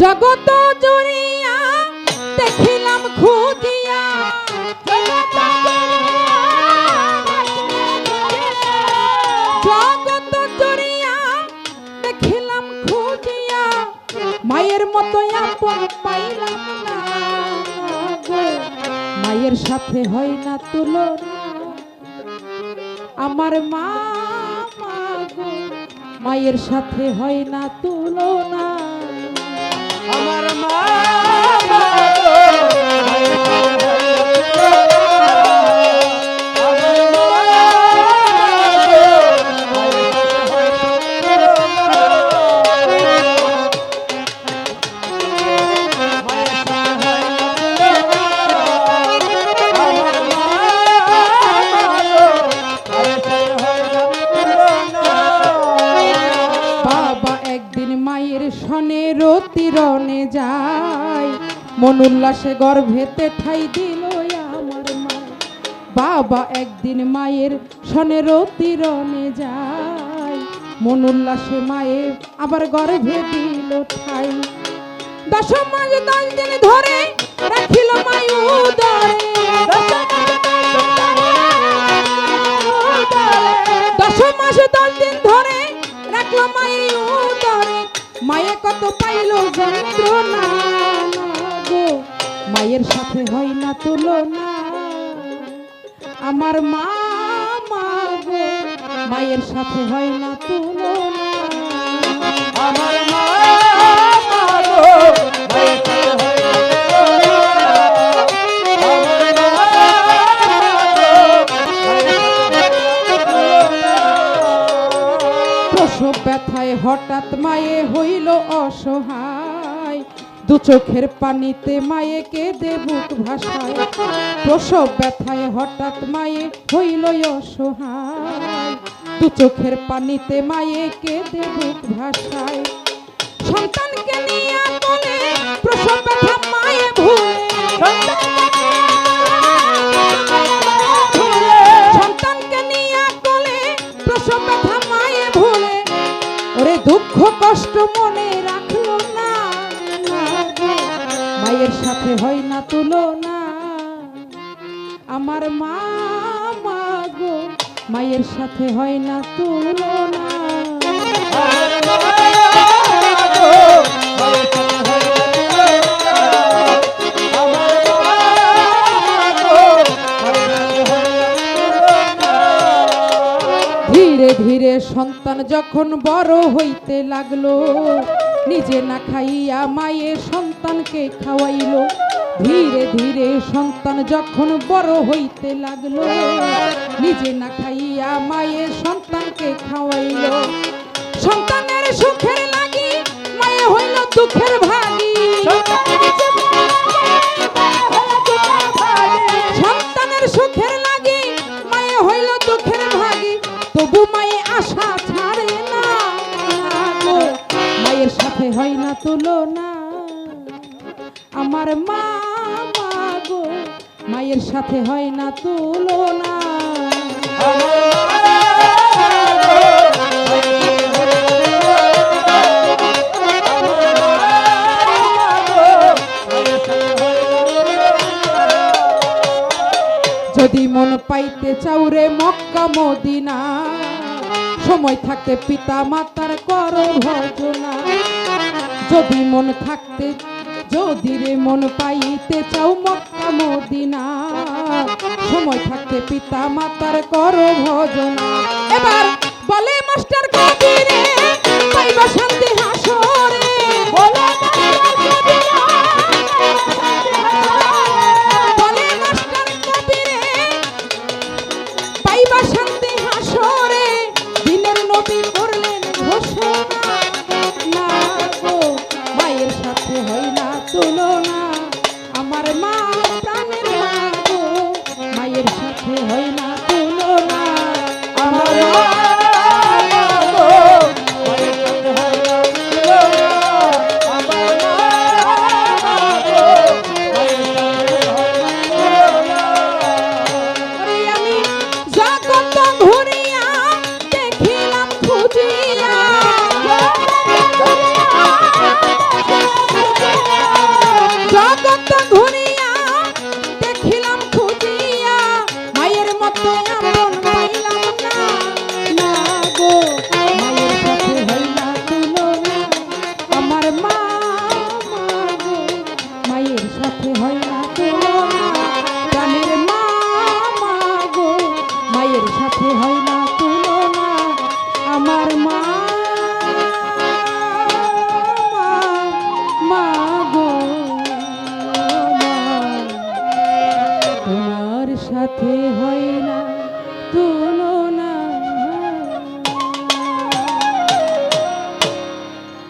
জগত জুড়িয়া দেখিলাম খুঁজিয়া। জগত জুড়িয়া দেখিলাম খুঁজিয়া। মায়ের মতো পাইলাম মায়ের সাথে হয় না তুলনা। আমার মা মায়ের সাথে হয় না তুলনা। আমার মা মন উল্লাসে গর্ভেতে ঠাই দিল আমার মা। বাবা একদিন মায়ের সনে রতিরনে যায়। মন উল্লাসে মায়ে আবার গর্ভে দিল ঠাই। দশ মাস দশ দিন ধরে রাখিল মায়ু দরে দশ মাস দশ দিন ধরে রাখল মায়ে মায়ে কত পাইল যন্ত্রণা। মায়ের সাথে হয় না তুলনা। আমার মা মায়ের সাথে হয় না তুলনা। আমার মা প্রসব ব্যথায় হঠাৎ মায়ে হইল অসহায়। দু চোখের পানিতে মায়ে কেঁদে বুক ভাসায়। প্রসব ব্যথায় হঠাৎ মায়ে হইল অসহায়। দু চোখের পানিতে মায়ে কেঁদে বুক ভাসায়। সন্তানকে নিয়ে প্রসব ব্যথা মায়ে ভুলে। মায়ের সাথে হয় না তুলনা। আমার মা গো, মায়ের সাথে হয় না তুলনা। ধীরে ধীরে সন্তান যখন বড় হইতে লাগল, নিজে না খাইয়া মায়ের সন্তানকে খাওয়াইলো। ধীরে ধীরে সন্তান যখন বড় হইতে লাগল, নিজে না খাইয়া মায়ের সন্তানকে খাওয়াইলো। সন্তানের সুখের লাগি মায়ে হইল দুঃখের ভাগী। সন্তানের সুখের লাগি মায়ে হইল দুঃখের ভাগী। তবু মায়ে আশা ছাড়ে না। মায়ের সাথে হয় না তুলনা। আমার মা মা গো মায়ের সাথে হয় না তুলনা। যদি মন পাইতে চাউরে মক্কা মদিনা, সময় থাকতে পিতা মাতার কর ভজনা যদি মন থাকতে যদি মন পাইতে চাও মক্কা মদিনা, সময় থাকতে পিতা মাতার কর ভজনা। এবার বলে, মাস্টার কবিরে পাইবা শান্তি মায়ের সাথে হয় না তুলনা। আমার মা সাথে হয় না তুলো